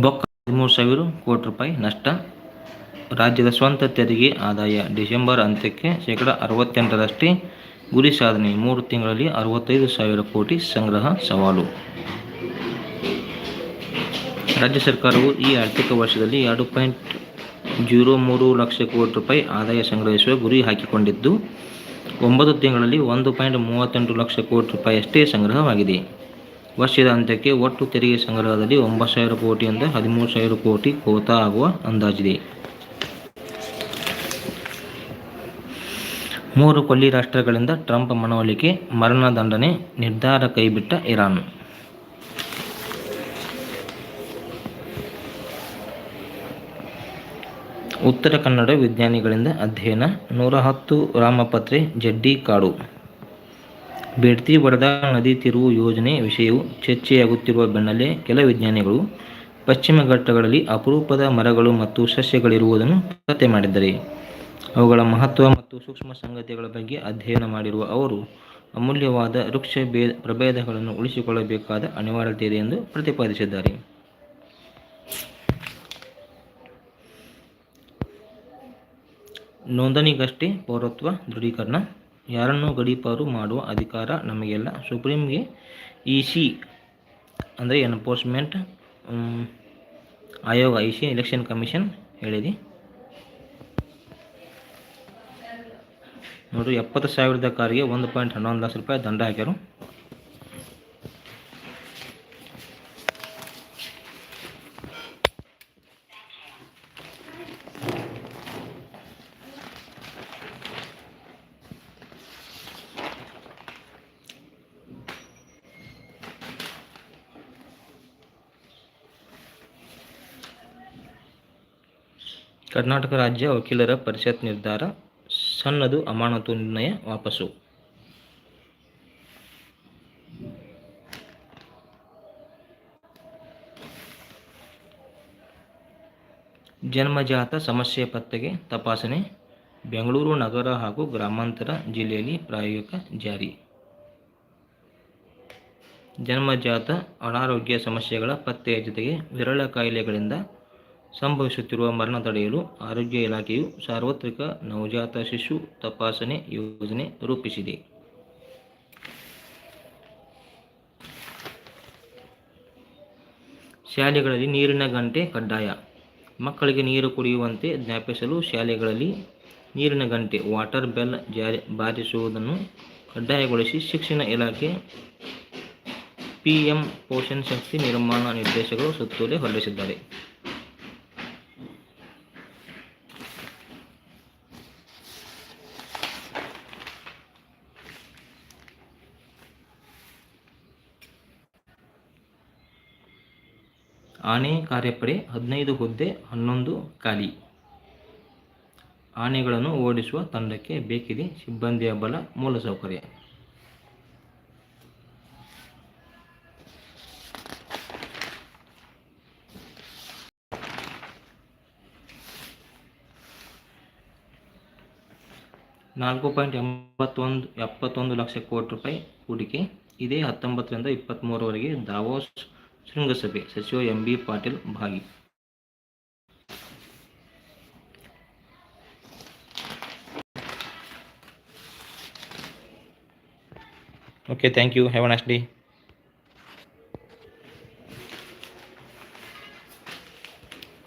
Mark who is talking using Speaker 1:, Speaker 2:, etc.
Speaker 1: ಬೊಕ್ಕ ಹದಿಮೂರು ಸಾವಿರ ಕೋಟಿ ರೂಪಾಯಿ ನಷ್ಟ. ರಾಜ್ಯದ ಸ್ವಂತ ತೆರಿಗೆ ಆದಾಯ ಡಿಸೆಂಬರ್ ಅಂತ್ಯಕ್ಕೆ ಶೇಕಡ ಅರವತ್ತೆಂಟರಷ್ಟೇ. ಗುರಿ ಸಾಧನೆ ಮೂರು ತಿಂಗಳಲ್ಲಿ ಅರವತ್ತೈದು ಸಾವಿರ ಕೋಟಿ ಸಂಗ್ರಹ ಸವಾಲು. ರಾಜ್ಯ ಸರ್ಕಾರವು ಈ ಆರ್ಥಿಕ ವರ್ಷದಲ್ಲಿ ಎರಡು ಪಾಯಿಂಟ್ ಜೀರೋ ಮೂರು ಲಕ್ಷ ಕೋಟಿ ರೂಪಾಯಿ ಆದಾಯ ಸಂಗ್ರಹಿಸುವ ಗುರಿ ಹಾಕಿಕೊಂಡಿದ್ದು, ಒಂಬತ್ತು ತಿಂಗಳಲ್ಲಿ ಒಂದು ಪಾಯಿಂಟ್ ಮೂವತ್ತೆಂಟು ಲಕ್ಷ ಕೋಟಿ ರೂಪಾಯಿಯಷ್ಟೇ ಸಂಗ್ರಹವಾಗಿದೆ. ವರ್ಷದ ಅಂತ್ಯಕ್ಕೆ ಒಟ್ಟು ತೆರಿಗೆ ಸಂಗ್ರಹದಲ್ಲಿ ಒಂಬತ್ತು ಸಾವಿರ ಕೋಟಿಯಿಂದ ಹದಿಮೂರು ಸಾವಿರ ಕೋಟಿ ಕೋತ ಆಗುವ ಅಂದಾಜಿದೆ. ಮೂರು ಕೊಲ್ಲಿ ರಾಷ್ಟ್ರಗಳಿಂದ ಟ್ರಂಪ್ ಮನವೊಲಿಕೆ ಮರಣದಂಡನೆ ನಿರ್ಧಾರ ಕೈಬಿಟ್ಟ ಇರಾನ್. ಉತ್ತರ ಕನ್ನಡ ವಿಜ್ಞಾನಿಗಳಿಂದ ಅಧ್ಯಯನ ನೂರ ಹತ್ತು ರಾಮಪತ್ರೆ, ಜಡ್ಡಿ ಕಾಡು. ಬೇಡ್ತಿ ವರದಾ ನದಿ ತಿರುವು ಯೋಜನೆ ವಿಷಯವು ಚರ್ಚೆಯಾಗುತ್ತಿರುವ ಬೆನ್ನಲ್ಲೇ ಕೆಲ ವಿಜ್ಞಾನಿಗಳು ಪಶ್ಚಿಮ ಘಟ್ಟಗಳಲ್ಲಿ ಅಪರೂಪದ ಮರಗಳು ಮತ್ತು ಸಸ್ಯಗಳಿರುವುದನ್ನು ಪತ್ತೆ ಮಾಡಿದ್ದಾರೆ. ಅವುಗಳ ಮಹತ್ವ ಮತ್ತು ಸೂಕ್ಷ್ಮ ಸಂಗತಿಗಳ ಬಗ್ಗೆ ಅಧ್ಯಯನ ಮಾಡಿರುವ ಅವರು, ಅಮೂಲ್ಯವಾದ ವೃಕ್ಷ ಭೇ ಪ್ರಭೇದಗಳನ್ನು ಉಳಿಸಿಕೊಳ್ಳಬೇಕಾದ ಅನಿವಾರ್ಯತೆ ಇದೆ ಎಂದು ಪ್ರತಿಪಾದಿಸಿದ್ದಾರೆ. ನೋಂದಣಿಗಷ್ಟೇ ಪೌರತ್ವ ದೃಢೀಕರಣ ಯಾರನ್ನು ಗಡೀಪಾರು ಮಾಡುವ ಅಧಿಕಾರ ನಮಗೆಲ್ಲ. ಸುಪ್ರೀಂಗೆ ಇ ಸಿ ಅಂದರೆ ಎನ್ಫೋರ್ಸ್ಮೆಂಟ್ ಆಯೋಗ ಇ ಸಿ ಎಲೆಕ್ಷನ್ ಕಮಿಷನ್ ಹೇಳಿದೆ. ನೋಡಿರಿ, ಎಪ್ಪತ್ತು ಸಾವಿರದ ಕಾರಿಗೆ ಒಂದು ಪಾಯಿಂಟ್ ಹನ್ನೊಂದು ಲಕ್ಷ ರೂಪಾಯಿ ದಂಡ ಹಾಕ್ಯಾರು. ಕರ್ನಾಟಕ ರಾಜ್ಯ ವಕೀಲರ ಪರಿಷತ್ ನಿರ್ಧಾರ ಸಣ್ಣದು ಅಮಾನತು ನಿರ್ಣಯ ವಾಪಸ್ಸು ಜನ್ಮಜಾತ ಸಮಸ್ಯೆ ಪತ್ತೆಗೆ ತಪಾಸಣೆ, ಬೆಂಗಳೂರು ನಗರ ಹಾಗೂ ಗ್ರಾಮಾಂತರ ಜಿಲ್ಲೆಯಲ್ಲಿ ಪ್ರಾಯೋಗಿಕ ಜಾರಿ. ಜನ್ಮಜಾತ ಅನಾರೋಗ್ಯ ಸಮಸ್ಯೆಗಳ ಪತ್ತೆಯ ಜೊತೆಗೆ ವಿರಳ ಕಾಯಿಲೆಗಳಿಂದ ಸಂಭವಿಸುತ್ತಿರುವ ಮರಣ ತಡೆಯಲು ಆರೋಗ್ಯ ಇಲಾಖೆಯು ಸಾರ್ವತ್ರಿಕ ನವಜಾತ ಶಿಶು ತಪಾಸಣೆ ಯೋಜನೆ ರೂಪಿಸಿದೆ. ಶಾಲೆಗಳಲ್ಲಿ ನೀರಿನ ಗಂಟೆ ಕಡ್ಡಾಯ. ಮಕ್ಕಳಿಗೆ ನೀರು ಕುಡಿಯುವಂತೆ ಜ್ಞಾಪಿಸಲು ಶಾಲೆಗಳಲ್ಲಿ ನೀರಿನ ಗಂಟೆ, ವಾಟರ್ ಬೆಲ್ ಜಾರಿ, ಬಾರಿಸುವುದನ್ನು ಕಡ್ಡಾಯಗೊಳಿಸಿ ಶಿಕ್ಷಣ ಇಲಾಖೆ ಪಿಎಂ ಪೋಷಣ್ ಶಕ್ತಿ ನಿರ್ಮಾಣ ನಿರ್ದೇಶಕರು ಸುತ್ತೋಲೆ ಹೊರಡಿಸಿದ್ದಾರೆ. ಆನೆ ಕಾರ್ಯಪಡೆ ಹದಿನೈದು ಹುದ್ದೆ, ಹನ್ನೊಂದು ಖಾಲಿ. ಆನೆಗಳನ್ನು ಓಡಿಸುವ ತಂಡಕ್ಕೆ ಬೇಕಿದೆ ಸಿಬ್ಬಂದಿಯ ಬಲ ಮೂಲಸೌಕರ್ಯ ನಾಲ್ಕು ಪಾಯಿಂಟ್ ಎಂಬತ್ತೊಂದು, ಎಪ್ಪತ್ತೊಂದು ಲಕ್ಷ ಕೋಟಿ ರೂಪಾಯಿ ಹೂಡಿಕೆ. ಇದೇ ಹತ್ತೊಂಬತ್ತರಿಂದ ಇಪ್ಪತ್ತ್ಮೂರವರೆಗೆ ದಾವೋಸ್ ಶೃಂಗಸಭೆ ಸಚಿವ ಎಂ ಬಿ ಪಾಟೀಲ್ ಭಾಗಿ okay thank you have a next day